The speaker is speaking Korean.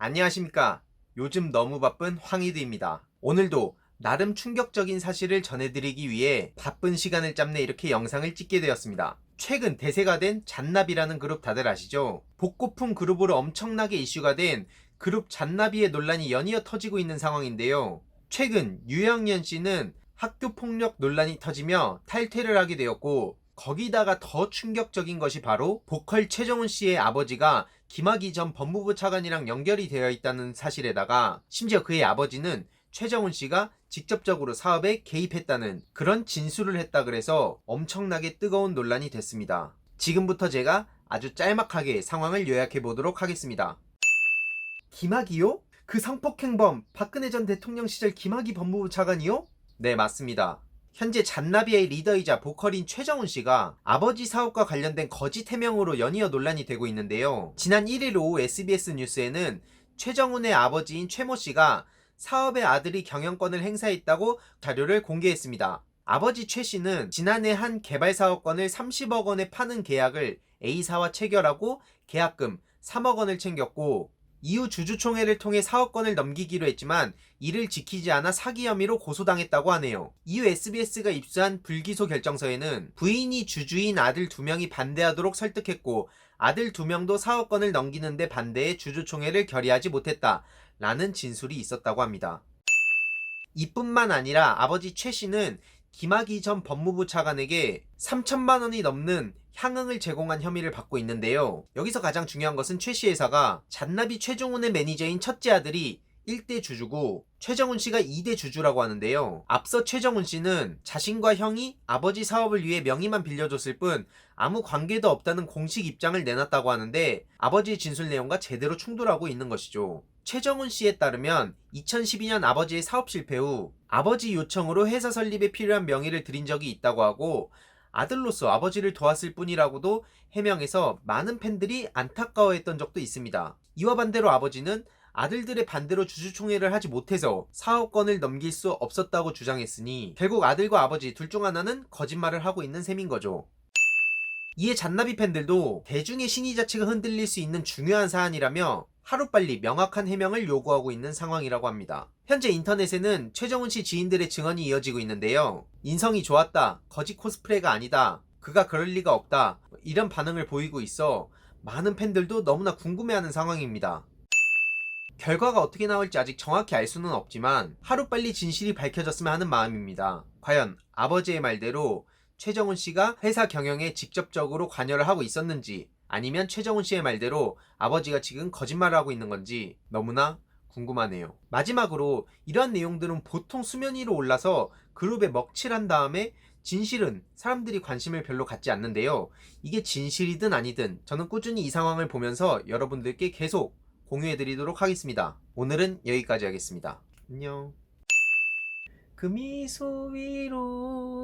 안녕하십니까. 요즘 너무 바쁜 황희드입니다. 오늘도 나름 충격적인 사실을 전해드리기 위해 바쁜 시간을 짬내 이렇게 영상을 찍게 되었습니다. 최근 대세가 된 잔나비라는 그룹 다들 아시죠? 복고풍 그룹으로 엄청나게 이슈가 된 그룹 잔나비의 논란이 연이어 터지고 있는 상황인데요. 최근 유영연 씨는 학교 폭력 논란이 터지며 탈퇴를 하게 되었고 거기다가 더 충격적인 것이 바로 보컬 최정훈 씨의 아버지가 김학의 전 법무부 차관이랑 연결이 되어 있다는 사실에다가 심지어 그의 아버지는 최정훈 씨가 직접적으로 사업에 개입했다는 그런 진술을 했다 그래서 엄청나게 뜨거운 논란이 됐습니다. 지금부터 제가 아주 짤막하게 상황을 요약해 보도록 하겠습니다. 김학의요? 그 성폭행범 박근혜 전 대통령 시절 김학의 법무부 차관이요? 네 맞습니다. 현재 잔나비의 리더이자 보컬인 최정훈 씨가 아버지 사업과 관련된 거짓 해명으로 연이어 논란이 되고 있는데요. 지난 1일 오후 SBS 뉴스에는 최정훈의 아버지인 최모 씨가 사업의 아들이 경영권을 행사했다고 자료를 공개했습니다. 아버지 최 씨는 지난해 한 개발 사업권을 30억 원에 파는 계약을 A사와 체결하고 계약금 3억 원을 챙겼고 이후 주주총회를 통해 사업권을 넘기기로 했지만 이를 지키지 않아 사기 혐의로 고소당했다고 하네요. 이후 SBS가 입수한 불기소 결정서에는 부인이 주주인 아들 두 명이 반대하도록 설득했고 아들 두 명도 사업권을 넘기는데 반대해 주주총회를 결의하지 못했다. 라는 진술이 있었다고 합니다. 이뿐만 아니라 아버지 최 씨는 김학의 전 법무부 차관에게 3천만 원이 넘는 향응을 제공한 혐의를 받고 있는데요. 여기서 가장 중요한 것은 최 씨 회사가 잔나비 최종훈의 매니저인 첫째 아들이 1대 주주고 최정훈 씨가 2대 주주라고 하는데요. 앞서 최정훈 씨는 자신과 형이 아버지 사업을 위해 명의만 빌려줬을 뿐 아무 관계도 없다는 공식 입장을 내놨다고 하는데 아버지의 진술 내용과 제대로 충돌하고 있는 것이죠. 최정훈 씨에 따르면 2012년 아버지의 사업 실패 후 아버지 요청으로 회사 설립에 필요한 명의를 드린 적이 있다고 하고 아들로서 아버지를 도왔을 뿐이라고도 해명해서 많은 팬들이 안타까워했던 적도 있습니다. 이와 반대로 아버지는 아들들의 반대로 주주총회를 하지 못해서 사업권을 넘길 수 없었다고 주장했으니 결국 아들과 아버지 둘 중 하나는 거짓말을 하고 있는 셈인 거죠. 이에 잔나비 팬들도 대중의 신의 자체가 흔들릴 수 있는 중요한 사안이라며 하루빨리 명확한 해명을 요구하고 있는 상황이라고 합니다. 현재 인터넷에는 최정훈 씨 지인들의 증언이 이어지고 있는데요. 인성이 좋았다. 거짓 코스프레가 아니다. 그가 그럴 리가 없다. 이런 반응을 보이고 있어 많은 팬들도 너무나 궁금해하는 상황입니다. 결과가 어떻게 나올지 아직 정확히 알 수는 없지만 하루빨리 진실이 밝혀졌으면 하는 마음입니다. 과연 아버지의 말대로 최정훈 씨가 회사 경영에 직접적으로 관여를 하고 있었는지 아니면 최정훈 씨의 말대로 아버지가 지금 거짓말을 하고 있는 건지 너무나 궁금하네요. 마지막으로 이러한 내용들은 보통 수면 위로 올라서 그룹에 먹칠한 다음에 진실은 사람들이 관심을 별로 갖지 않는데요. 이게 진실이든 아니든 저는 꾸준히 이 상황을 보면서 여러분들께 계속 공유해 드리도록 하겠습니다. 오늘은 여기까지 하겠습니다. 안녕. 그 미소 위로